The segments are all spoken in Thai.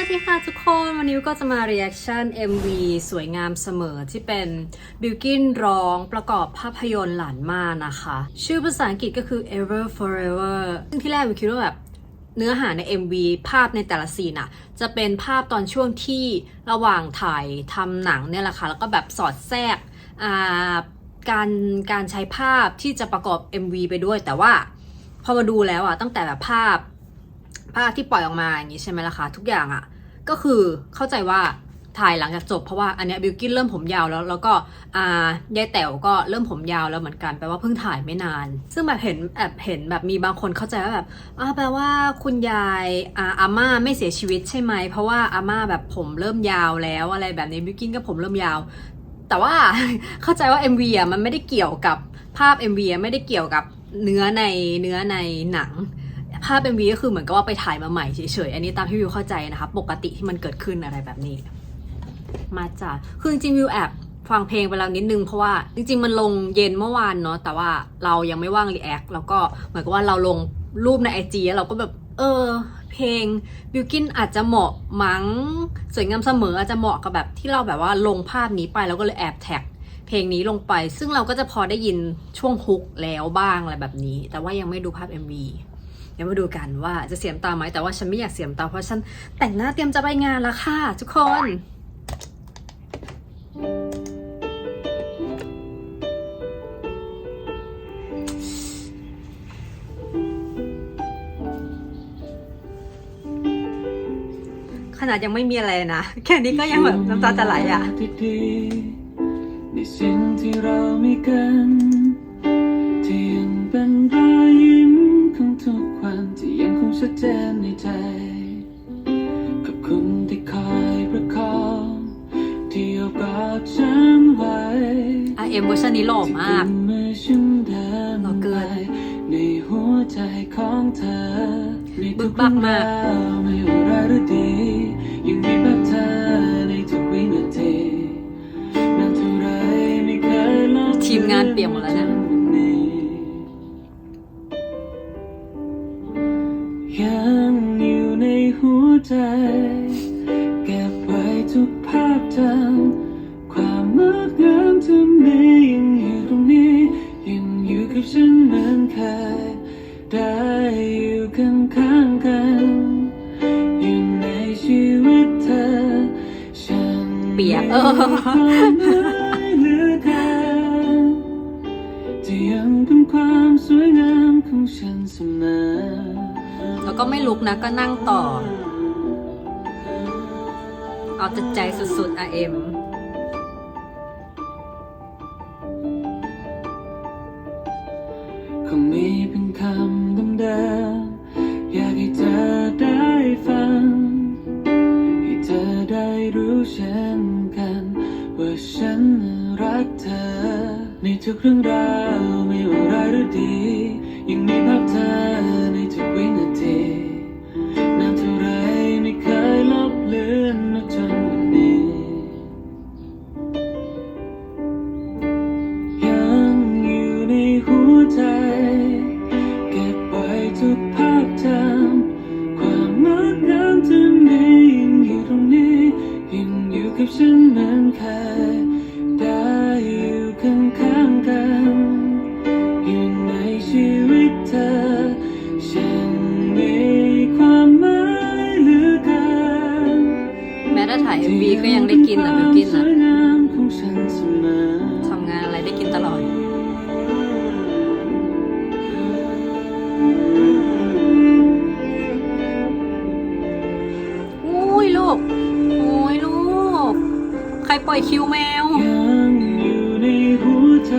วัสดีค่ะทุกคน วันนี้ก็จะมา reaction MV สวยงามเสมอที่เป็นบิลกินร้องประกอบภาพยนตร์หลานมานะคะ ชื่อภาษาอังกฤษก็คือ Ever Forever ซึ่งที่แรกวิวคิดว่าแบบเนื้อหาใน MV ภาพในแต่ละซีนอะจะเป็นภาพตอนช่วงที่ระหว่างถ่ายทำหนังเนี่ยแหละค่ะ แล้วก็แบบสอดแทรกการการใช้ภาพที่จะประกอบ MV ไปด้วย แต่ว่าพอมาดูแล้วอะตั้งแต่แบบภาพ ภาที่ปล่อยออกมาอย่างนี้ใช่ไหมล่ะคะทุกอย่างอะ่ะก็คือเข้าใจว่าถ่ายหลังจากจบเพราะว่าอันเนี้ยบิวกิ้นเริ่มผมยาวแล้วแล้วก็อ่ายายแต๋วก็เริ่มผมยาวแล้วเหมือนกันแปลว่าเพิ่งถ่ายไม่นาน ซึ่งแบบเห็นแอบเห็นแบบมีบางคนเข้าใจว่าแบบอ่าแปลว่าคุณยายอ่าอาม่าไม่เสียชีวิตใช่ไหมเพราะว่าอาม่าแบบผมเริ่มยาวแล้วอะไรแบบนี้บิวกิ้นก็ผมเริ่มยาว แต่ว่าเข้าใจว่า MV อะมันไม่ได้เกี่ยวกับภาพ MV ไม่ได้เกี่ยวกับเนื้อในเนื้อในหนัง ภาพ MV ก็คือเหมือนกับว่าไปถ่ายมาใหม่เฉยๆ อันนี้ตามที่วิวเข้าใจนะคะ ปกติที่มันเกิดขึ้นอะไรแบบนี้ มาจ้ะคือจริงๆวิวแอบฟังเพลงไปแล้วนิดนึง เพราะว่าจริงๆ มันลงเย็นเมื่อวานเนาะ แต่ว่าเรายังไม่ว่างรีแอค แล้วก็เหมือนกับว่าเราลงรูปในไอจีเราก็แบบ เออ เพลงบิวกินอาจจะเหมาะมั้ง สวยงามเสมออาจจะเหมาะกับแบบที่เราแบบว่าลงภาพนี้ไปแล้วก็เลยแอบแท็กเพลงนี้ลงไป ซึ่งเราก็จะพอได้ยินช่วงฮุกแล้วบ้างอะไรแบบนี้ แต่ว่ายังไม่ดูภาพ MV เดี๋ยวมาดูกันว่าจะเสียมตาไหมแต่ว่าฉันไม่อยากเสียมตาเพราะฉันแต่งหน้าเตรียมจะไปงานแล้วค่ะทุกคนขนาดยังไม่มีอะไรนะ แค่นี้ก็ยังแบบน้ำตาจะไหลอะ ในสิ่งที่เรามีกัน อะเอ็มเวอร์ชันนี้หล่อมากที่มือฉันเดินหล่อเกินไปในหัวใจของเธอในบึทุกกบัเรื่อกงมากราวไม่ว่าร้ายหรือดียังมีภาพเธอในทุกวินาทีนานเท่าไรไม่เคยลบทีมงานเปลี่ยนหมดแล้วนะ แล้วก็ไม่ลุกนะก็นั่งต่อ เอาแต่ใจสุดๆอะเอ็มคงมีเป็นคำเดิมๆอยากให้เธอได้ฟัง ให้เธอได้รู้เช่นกัน ว่าฉันรักเธอ ในทุกเรื่องราวไม่ว่าร้ายหรือดี ยังมีภาพเธอในทุกวินาทีนานเท่าไรไม่เคยลบเลือนมาจนวันนี้ ยังอยู่ในหัวใจ เก็บไว้ทุกภาพจำความงดงามที่มียังอยู่ตรงนี้ยังอยู่กับฉันเหมือนเคย ม้แต่ถ่าย MV ก็ยังได้กินอะบิวกินอะทำงานอะไรได้กินตลอด อุ้ยลูก โอ้ยลูก ใครปล่อยคิวแมวยังอยู่ในหัวใจ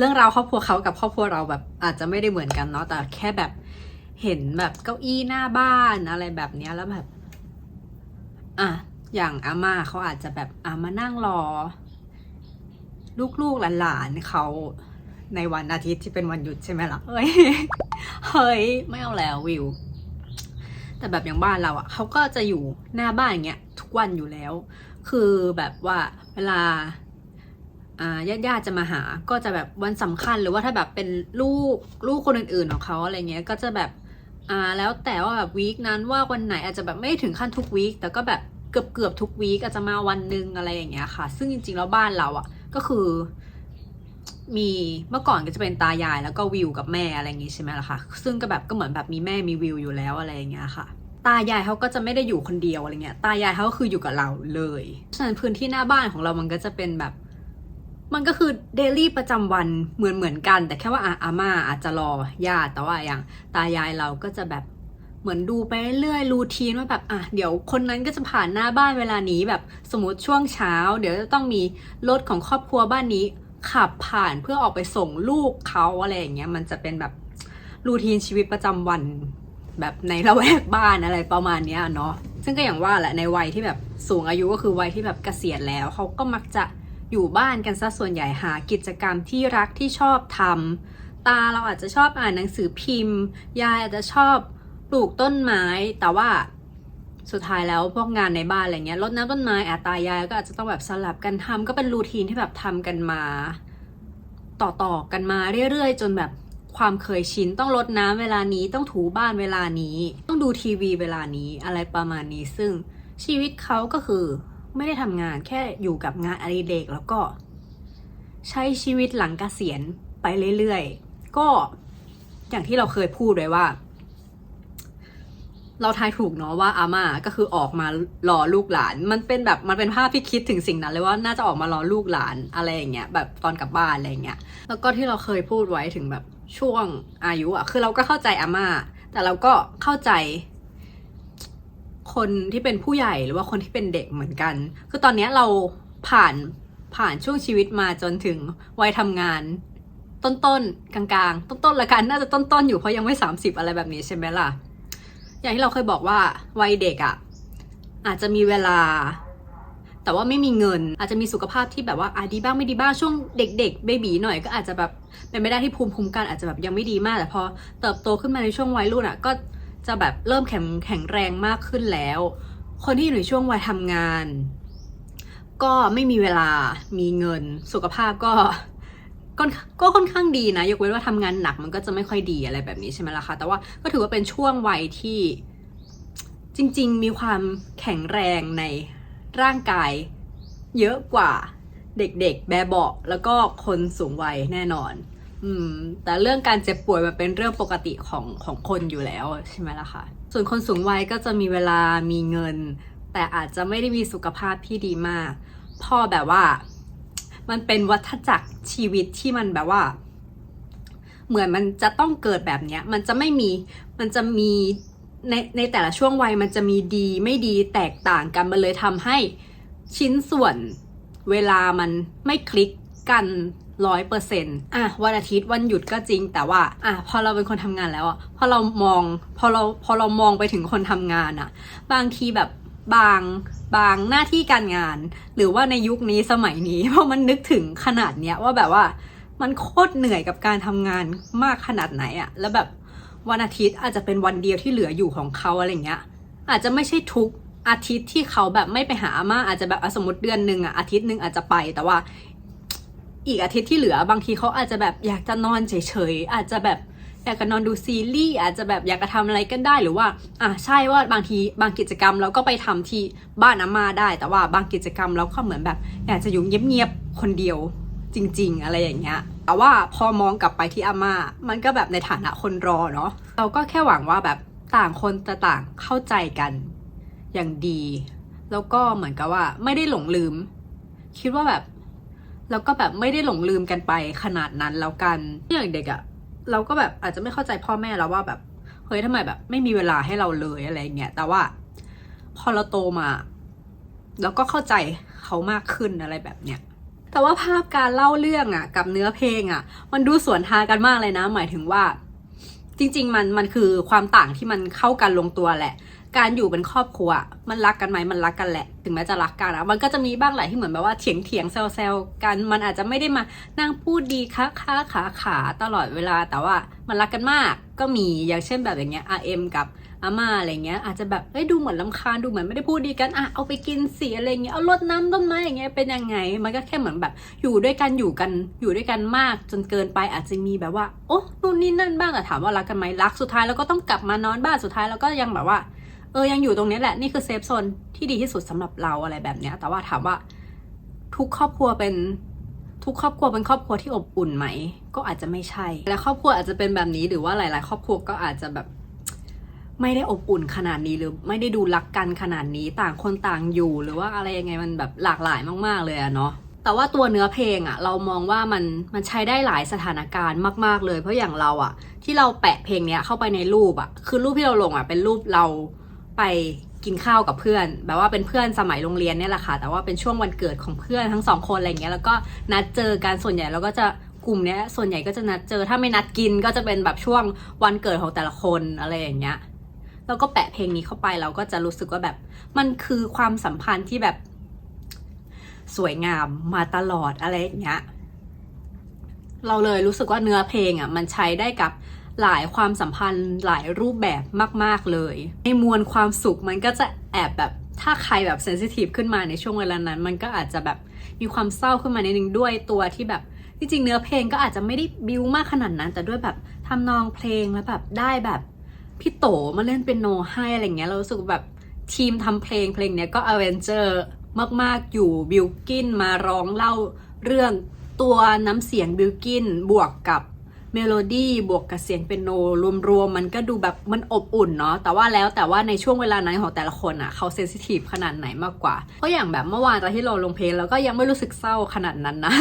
เรื่องราวครอบครัวเขากับครอบครัวเราแบบอาจจะไม่ได้เหมือนกันเนาะแต่แค่แบบเห็นแบบเก้าอี้หน้าบ้านอะไรแบบเนี้ยแล้วแบบ อะอย่างอาม่าเขาอาจจะแบบอะมานั่งรอ ลูกๆหลานๆเขาในวันอาทิตย์ที่เป็นวันหยุดใช่ไหมล่ะเฮ้ยเฮ้ยไม่เอาแล้ววิว แต่แบบอย่างบ้านเราอะ่ะเขาก็จะอยู่หน้าบ้านอย่างเงี้ยทุกวันอยู่แล้ว คือแบบว่าเวลาอ่า ญาติญาติๆจะมาหา ก็จะแบบวันสำคัญหรือว่าถ้าแบบเป็นลูกลูกคนอื่นๆของเขาอะไรเงี้ย ก็จะแบบอ่าแล้วแต่ว่าแบบวีคนั้นว่าวันไหนอาจจะแบบไม่ถึงขั้นทุกวีคแต่ก็แบบเกือบเกือบทุกวีคอาจจะมาวันหนึ่งอะไรอย่างเงี้ยค่ะ ซึ่งจริงๆแล้วบ้านเราอะ่ะก็คือ มีเมื่อก่อนก็จะเป็นตายายแล้วก็วิวกับแม่อะไรอย่างงี้ใช่ไหมล่ะคะซึ่งก็แบบก็เหมือนแบบมีแม่มีวิวอยู่แล้วอะไรอย่างเงี้ยค่ะตายายเขาก็จะไม่ได้อยู่คนเดียวอะไรเงี้ย ตายายเขาก็คืออยู่กับเราเลย ฉะนั้นพื้นที่หน้าบ้านของเรามันก็จะเป็นแบบ มันก็คือเดลี่ประจำวันเหมือนเหมือนกัน แต่แค่ว่าอาอาม่าอาจจะรอญาติแต่ว่าอย่างตายายเราก็จะแบบเหมือนดูไปเรื่อยรูทีนว่าแบบอะเดี๋ยวคนนั้นก็จะผ่านหน้าบ้านเวลานี้แบบสมมติช่วงเช้า เดี๋ยวจะต้องมีรถของครอบครัวบ้านนี้ ขับผ่านเพื่อออกไปส่งลูกเขาอะไรอย่างเงี้ยมันจะเป็นแบบรูทีนชีวิตประจำวันแบบในละแวกบ้านอะไรประมาณเนี้ยเนาะซึ่งก็อย่างว่าแหละในวัยที่แบบสูงอายุก็คือวัยที่แบบเกษียณแล้วเขาก็มักจะ อยู่บ้านกันซะส่วนใหญ่หากิจกรรมที่รักที่ชอบทำตาเราอาจจะชอบอ่านหนังสือพิมพ์ ยายอาจจะชอบปลูกต้นไม้ แต่ว่าสุดท้ายแล้วพวกงานในบ้านอะไรเงี้ยรดน้ำต้นไม้อาตายายก็อาจจะต้องแบบสลับกันทำก็เป็นรูทีนที่แบบทำกันมา ต่อๆกันมาเรื่อยๆ จนแบบความเคยชินต้องรดน้ำเวลานี้ต้องถูบ้านเวลานี้ ต้องดูทีวีเวลานี้อะไรประมาณนี้ซึ่งชีวิตเขาก็คือ ไม่ได้ทำงานแค่อยู่กับงานอดิเรกแล้วก็ ใช้ชีวิตหลังเกษียณไปเรื่อยๆ ก็อย่างที่เราเคยพูดไว้ว่า เราทายถูกเนาะว่าอาม่าก็คือออกมารอลูกหลาน มันเป็นแบบมันเป็นภาพที่คิดถึงสิ่งนั้นเลยว่าน่าจะออกมารอลูกหลานอะไรอย่างเงี้ยแบบตอนกลับบ้านอะไรอย่างเงี้ยแล้วก็ที่เราเคยพูดไว้ถึงแบบช่วงอายุอะคือเราก็เข้าใจอาม่าแต่เราก็เข้าใจ คนที่เป็นผู้ใหญ่หรือว่าคนที่เป็นเด็กเหมือนกัน คือตอนนี้เราผ่านผ่านช่วงชีวิตมาจนถึงวัยทำงาน ต้นๆกลางๆ ต้นๆละกันน่าจะต้นๆอยู่เพราะยังไม่ 30 อะไรแบบนี้ใช่ไหมล่ะ อย่างที่เราเคยบอกว่าวัยเด็กอะ่ะอาจจะมีเวลา แต่ว่าไม่มีเงิน อาจจะมีสุขภาพที่แบบว่าอาดีบ้างไม่ดีบ้างช่วงเด็ก ๆ เบบีหน่อยก็อาจจะแบบเป็นไม่ได้ที่ภูมิคุ้มกันอาจจะแบบยังไม่ดีมากแต่พอเติบโตขึ้นมาในช่วงวัยรุ่นอะ่ะก็ จะแบบเริ่มแข็งแข็งแรงมากขึ้นแล้ว คนที่อยู่ในช่วงวัยทำงาน ก็ไม่มีเวลามีเงินสุขภาพก็ก็ก็ค่อนข้างดีนะ ยกเว้นว่าทำงานหนักมันก็จะไม่ค่อยดีอะไรแบบนี้ใช่ไหมล่ะคะแต่ว่าก็ถือว่าเป็นช่วงวัยที่จริง ๆ มีความแข็งแรงในร่างกายเยอะกว่าเด็กๆ แบบเบาแล้วก็คนสูงวัยแน่นอน อืม แต่เรื่องการเจ็บป่วยมันเป็นเรื่องปกติของของคนอยู่แล้วใช่ไหมล่ะคะส่วนคนสูงวัยก็จะมีเวลามีเงิน แต่อาจจะไม่ได้มีสุขภาพที่ดีมากพอแบบว่า มันเป็นวัฏจักรชีวิตที่มันแบบว่า เหมือนมันจะต้องเกิดแบบเนี้ย มันจะไม่มีมันจะมีในในแต่ละช่วงวัยมันจะมีดีไม่ดีแตกต่างกันมันเลยทำให้ชิ้นส่วนเวลามันไม่คลิกกัน ร้อยเปอร์เซ็นต์อะวันอาทิตย์วันหยุดก็จริง แต่ว่าอะพอเราเป็นคนทำงานแล้วอะพอเรามองพอเราพอเรามองไปถึงคนทำงานอะ บางทีแบบบางบางหน้าที่การงาน หรือว่าในยุคนี้สมัยนี้เพราะมันนึกถึงขนาดเนี้ยว่าแบบว่ามันโคตรเหนื่อยกับการทำงานมากขนาดไหนอะแล้วแบบวันอาทิตย์อาจจะเป็นวันเดียวที่เหลืออยู่ของเขาอะไรเงี้ย อาจจะไม่ใช่ทุกอาทิตย์ที่เขาแบบไม่ไปหาอาม่าอาจจะแบบสมมติเดือนหนึ่งอะอาทิตย์หนึ่งอาจจะไปแต่ว่า อีกอาทิตย์ที่เหลือบางทีเขาอาจจะแบบอยากจะนอนเฉยๆอาจจะแบบอยากจะนอนดูซีรีส์อาจจะแบบอยากจะทำอะไรก็ได้หรือว่าอะใช่ว่าบางทีบางกิจกรรมเราก็ไปทำที่บ้านอาม่าได้ แต่ว่าบางกิจกรรมเราก็เหมือนแบบอยากจะอยู่เงียบๆคนเดียวจริง ๆ อะไรอย่างเงี้ยแต่ว่าพอมองกลับไปที่อาม่ามันก็แบบในฐานะคนรอเนาะเราก็แค่หวังว่าแบบต่างคนตต่างเข้าใจกันอย่างดี แล้วก็เหมือนกับว่าไม่ได้หลงลืม คิดว่าแบบ แล้วก็แบบไม่ได้หลงลืมกันไปขนาดนั้นแล้วกันอย่างเด็กอะเราก็แบบอาจจะไม่เข้าใจพ่อแม่แล้วว่าแบบเฮ้ยทำไมแบบ ไม่มีเวลาให้เราเลยอะไรเงี้ยแต่ว่า พอเราโตมาแล้วก็เข้าใจเขามากขึ้นอะไรแบบเนี้ยแต่ว่าภาพการเล่าเรื่องอะกับเนื้อเพลงอะมันดูสวนทางกันมากเลยนะ หมายถึงว่า จริง ๆ มันมันคือความต่างที่มันเข้ากันลงตัวแหละ การอยู่เป็นครอบครัว มันรักกันไหมมันรักกันแหละ ถึงแม้จะรักกันอะมันก็จะมีบ้างแหละที่เหมือนแบบว่าเถียงเถียงๆแซวๆกัน มันอาจจะไม่ได้มานั่งพูดดีค้าค้าขาขาตลอดเวลา แต่ว่ามันรักกันมาก ก็มี อย่างเช่นแบบอย่างเงี้ย RM กับอาม่าอะไรเงี้ยอาจจะแบบเอ้ยดูเหมือนลำคาญดูเหมือนไม่ได้พูดดีกันอะเอาไปกินสีอะไรเงี้ยเอารดน้ำต้นไม้อย่างเงี้ยเป็นยังไง มันก็แค่เหมือนแบบ อยู่ด้วยกันอยู่กันอยู่ด้วยกันมากจนเกินไปอาจจะมีแบบว่า โอ้นู่นนี่นั่นบ้างแต่ถามว่ารักกันไหมรักสุดท้ายแล้วก็ต้องกลับมานอนบ้านสุดท้ายแล้วก็ยังแบบว่า เออยังอยู่ตรงนี้แหละนี่คือเซฟโซนที่ดีที่สุดสำหรับเราอะไรแบบเนี้ย แต่ว่าถามว่าทุกครอบครัวเป็นทุกครอบครัวเป็นครอบครัวที่อบอุ่นไหม ก็อาจจะไม่ใช่ และครอบครัวอาจจะเป็นแบบนี้หรือว่าหลาย ๆ ครอบครัวก็อาจจะแบบไม่ได้อบอุ่นขนาดนี้หรือไม่ได้ดูรักกันขนาดนี้ต่างคนต่างอยู่ หรือว่าอะไรยังไงมันแบบหลากหลายมาก ๆ เลยอะเนาะแต่ว่าตัวเนื้อเพลงอะเรามองว่ามันมันใช้ได้หลายสถานการณ์มาก ๆ เลย เพราะอย่างเราอะที่เราแปะเพลงเนี้ยเข้าไปในรูปอะคือรูปที่เราลงอะเป็นรูปเรา ไปกินข้าวกับเพื่อน แบบว่าเป็นเพื่อนสมัยโรงเรียนเนี่ยแหละค่ะ แต่ว่าเป็นช่วงวันเกิดของเพื่อนทั้งสองคนอะไรเงี้ยแล้วก็นัดเจอกันส่วนใหญ่เราก็จะกลุ่มเนี้ยส่วนใหญ่ก็จะนัดเจอถ้าไม่นัดกินก็จะเป็นแบบช่วงวันเกิดของแต่ละคนอะไรอย่างเงี้ยแล้วก็แปะเพลงนี้เข้าไปเราก็จะรู้สึกว่าแบบ มันคือความสัมพันธ์ที่แบบ สวยงามมาตลอดอะไรอย่างเงี้ยเราเลยรู้สึกว่าเนื้อเพลงอะ มันใช้ได้กับ หลายความสัมพันธ์หลายรูปแบบมาก ๆ เลย ในมวลความสุขมันก็จะแอบแบบถ้าใครแบบเซนซิทีฟขึ้นมาในช่วงเวลานั้น มันก็อาจจะแบบมีความเศร้าขึ้นมาในดนึงด้วยตัวที่แบบจริงเนื้อเพลงก็อาจจะไม่ได้บิวมากขนาดนั้น แต่ด้วยแบบทำนองเพลงแล้วแบบได้แบบพี่โตมาเล่นเป็นโนให้อะไรเงี้ยเรารู้สึกแบบทีมทำเพลงเพลงเนี้ยก็อเวนเจอร์มากๆอยู่บิลกินมาร้องเล่าเรื่องตัวน้ำเสียงบิลกินบวกกับ เมโลดี้บวกกับเสียงเป็นโนรวมๆมันก็ดูแบบมันอบอุ่นเนาะแต่ว่าแล้วแต่ว่าในช่วงเวลานั้นของแต่ละคนอะ่ะเขาเซนซิทีฟขนาดไหนมากกว่า เพราะอย่างแบบเมื่อวานตอนที่เราลงเพลงเราก็ยังไม่รู้สึกเศร้าขนาดนั้นนะ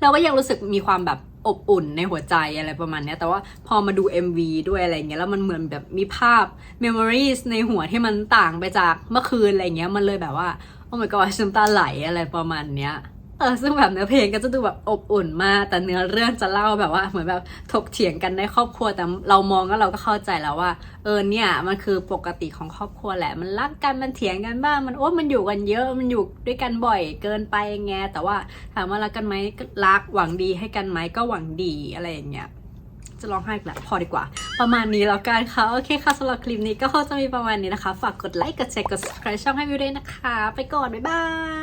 เราก็ยังรู้สึกมีความแบบอบอุ่นในหัวใจอะไรประมาณนี้แต่ว่าพอมาดู MV ด้วยอะไรเงี้ยแล้วมันเหมือนแบบมีภาพ memories ในหัวที่มันต่างไปจากเมื่อคืนอะไรเงี้ยมันเลยแบบว่า โอ้ my god ฉันตาไหลอะไรประมาณเนี้ย เออซึ่งแบบเนื้อเพลงก็จะดูแบบอบอุ่นมาก แต่เนื้อเรื่องจะเล่าแบบว่าเหมือนแบบถกเถียงกันในครอบครัวแต่เรามองก็เราก็เข้าใจแล้วว่า เออเนี่ยมันคือปกติของครอบครัวแหละ มันรักกันมันเถียงกันบ้างมันโอ้มันอยู่กันเยอะมันอยู่ด้วยกันบ่อยเกินไปไงแต่ว่าถามว่ารักกันไหมรักหวังดีให้กันไหมก็หวังดีอะไรอย่างเงี้ยจะร้องไห้อีกแล้วพอดีกว่า ประมาณนี้แล้วกันค่ะ โอเคค่ะสำหรับคลิปนี้ก็จะมีประมาณนี้นะคะ ฝากกดไลค์กดแชร์กด subscribe ช่องให้วิวด้วยนะคะ ไปก่อน บ๊ายบาย